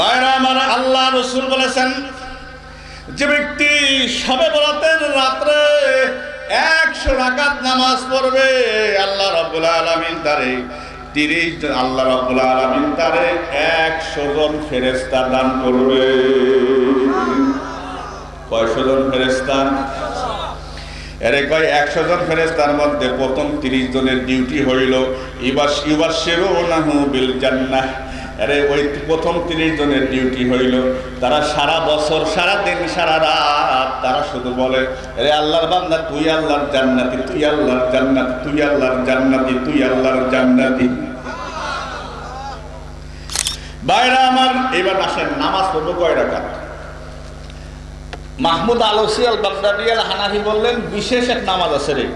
আমার আল্লাহ রসুল বলেছেন, যে ব্যক্তি সবে বরাতের রাত্রে একশো রাকাত নামাজ পড়বে, আল্লাহ রব্বুল আলমিন তারে তিরিশ জন, আল্লাহ রব্বুল আলমিন তারে একশো জন ফেরেস্তা দান করবে। কয়শো জন ফেরেস্তা এরে কয় একশো জন ফেরেস্তার মধ্যে প্রথম তিরিশ জনের ডিউটি হইল ইবাস ইবাসেরও নাহু বিল জান্নাহ। আরে ওই প্রথম তিরিশ জনের ডিউটি হইল। তারা সারা বছর, সারা দিন, সারা রাত তারা শুধু বলে, আরে আল্লাহর বান্দা, তুই আল্লাহর জান্নাতি, তুই আল্লাহর জান্নাতি, তুই আল্লাহর জান্নাতি, তুই আল্লাহর জান্নাতি। বাইরা আমার, এবার আসেন, নামাজ পড়ব কয় রাখাত মাহমুদ আলসি আল বাগদাদি আল হানাফি বললেন, বিশেষ এক নামাজ আছে রে।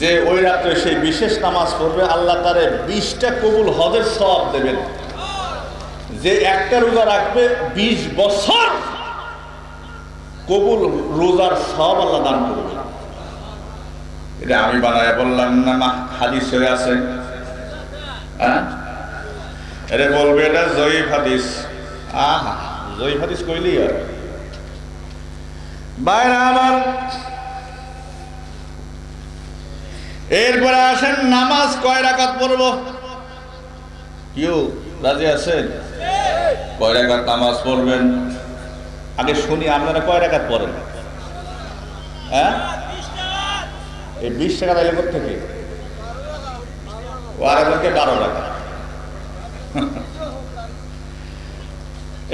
যে ওই রাত্রে সেই বিশেষ নামাজ পড়বে, আল্লাহ তারে বিশটা কবুল হজের সব দেবেন। যে একটা রোজা রাখবে বিশ বছর, কবুল রোজার সব আল্লাহ দান করবে। এটা আমি বানায় বললাম না, মা, হাদিস হয়ে আছে। হ্যাঁ? এটা বলবে এটা জয়ীফ হাদিস। আহা, জয়ীফ হাদিস কইলি আর বাইরে আমার এরপরে আসেন, নামাজ কয় রাকাত পড়ব? কেউ? রাজি আছেন? কয় রাকাত নামাজ পড়বেন? আগে শুনি, আপনারা কয় রাকাত পড়েন? হ্যাঁ? এই বিশ টাকা দিলে থেকে ও আর একজনকে বারো টাকা।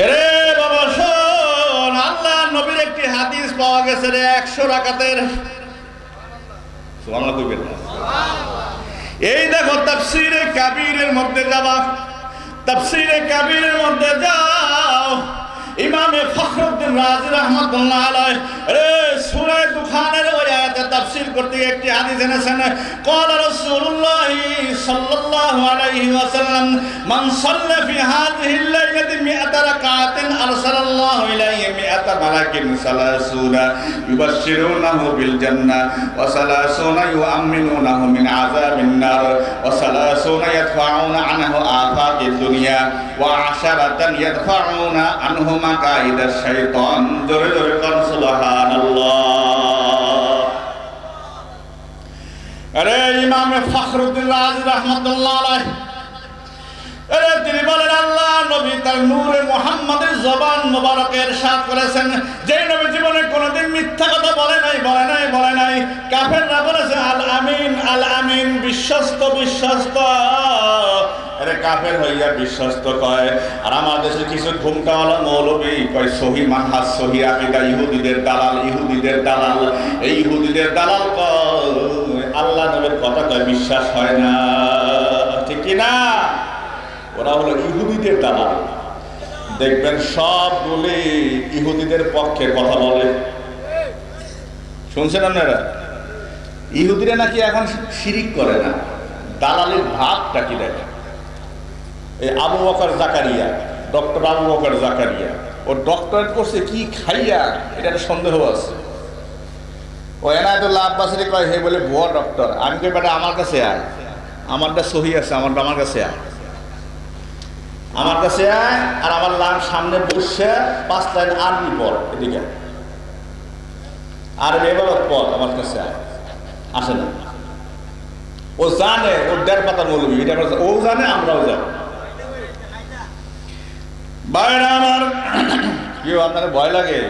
এরে বাবা, শোন, আল্লাহ নবীর একটি হাদিস পাওয়া গেছে রে, একশো রাকাতের। সুবহানাল্লাহ কইবেন এই দেখো, তাফসিরে কাবিরের মধ্যে যাবা। তাফসিরে কাবিরের মধ্যে যাও ইমামে ফখরুদ্দিন রাজি রহমতুল্লাহ আলাইহি রে সূরা দুখানের ওই আয়াতে তাফসীর করতে গিয়ে একটি হাদিস এনেছেন قال رسول الله صلى الله عليه وسلم من صلى في هذه الليلة مئة ركعة أرسل الله إليه مئة ملك ثلاثون يبشرونه بالجنة وثلاثون يؤمنونه من عذاب النار وثلاثون يدفعون عنه آفات الدنيا وعشرة يدفعون عنه مكائد الشيطان জোরে জোরে কর সুবহানাল্লাহ আরে ইমাম ফখরুদ্দিন রাজ রহমতুল্লাহ আলাইহি আরে তিনি বলেন আল্লাহ জবান মোবারকের সাথ করেছেন। যে নবী জীবনে কোনোদিন মিথ্যা কথা বলে নাই বলে নাই বলে নাই। কাফেররা বলেছে, আল আমিন আল আমিন, বিশ্বস্ত বিশ্বস্ত। আরে কাফের হইয়া বিশ্বস্ত কয়, আর আমার দেশে কিছু ঘুমটাওয়ালা মৌলবী কয়, সহি মানহাজ, সহি আকিদা, ইহুদিদের দালাল ইহুদিদের দালাল। এই ইহুদিদের দালাল কয়, আল্লাহ নবীর কথা কয়, বিশ্বাস হয় না। ঠিক না ওরা হলো ইহুদিদের দালাল। দেখবেন সবগুলি ইহুদিদের পক্ষে কথা বলে। শুনছেন আপনারা? ইহুদিরা নাকি এখন শিরিক করে না। দালালের ভাবটা কি দেখে এই আবু বকর জাকারিয়া, ডক্টর আবু বকর জাকারিয়া, ও ডক্টরেট করছে কি খাইয়া? এটার সন্দেহ আছে। ও এনায়তুল্লাহ আব্বাসের কয়, হে বলে ভুয়া ডক্টর, আমি কই আমার কাছে আয়। আমারটা সহি আছে, আমারটা আমার কাছে আয়। আমার কাছে আয় আর আমার লাম সামনে বসে পাঁচ লাইন আরবি পড় এদিকে। আর এবার পড় আমার কাছে আয়। আসে না ও জানে, ও দেড় পাতা মৌলবী, এটা ও জানে, আমরাও জানি। বাইরে আমার ভয় লাগে?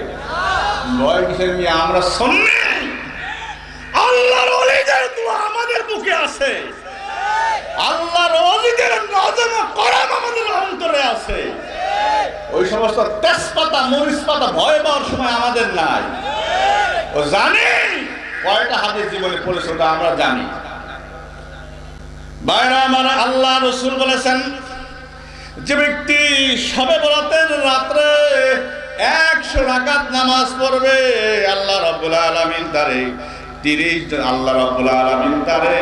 ভয় নিয়ে আমরা আমাদের আছে। আল্লাহর অন্তরে আছে। ওই সমস্ত তেজপাতা মরিচ পাতা ভয় পাওয়ার সময় আমাদের নাই। ও জানি? কয়টা হাতের জীবনে পড়েছে ওটা আমরা জানি। বাইরে আল্লাহ রসুল বলেছেন, যে ব্যক্তি সবে রাত্রে একশো রাকাত নামাজ পড়বে, আল্লাহ রব্বুল আলমিন তারে তিরিশ জন, আল্লাহ রব্বুল আলমিন তারে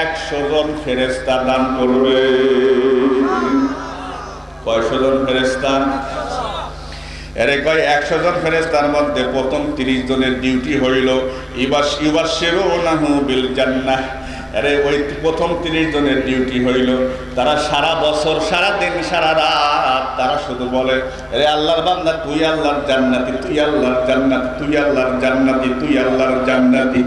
একশো জন ফেরেস্তা দান করবে। কয়শো জন ফেরেস্তা এরে কয় একশো জন ফেরেস্তার মধ্যে প্রথম তিরিশ জনের ডিউটি হইল ইবাস ইবাসেরও নাহু বিল জান্নাহ। আরে ওই প্রথম তিরিশ জনের ডিউটি হইল, তারা সারা বছর সারা দিন সারা রাত তারা শুধু বলে আরে আল্লাহর বান্দা, তুই আল্লাহর জান্নাতি, তুই আল্লাহর জান্নাতি, তুই আল্লাহর জান্নাতি, তুই আল্লাহর জান্নাতি।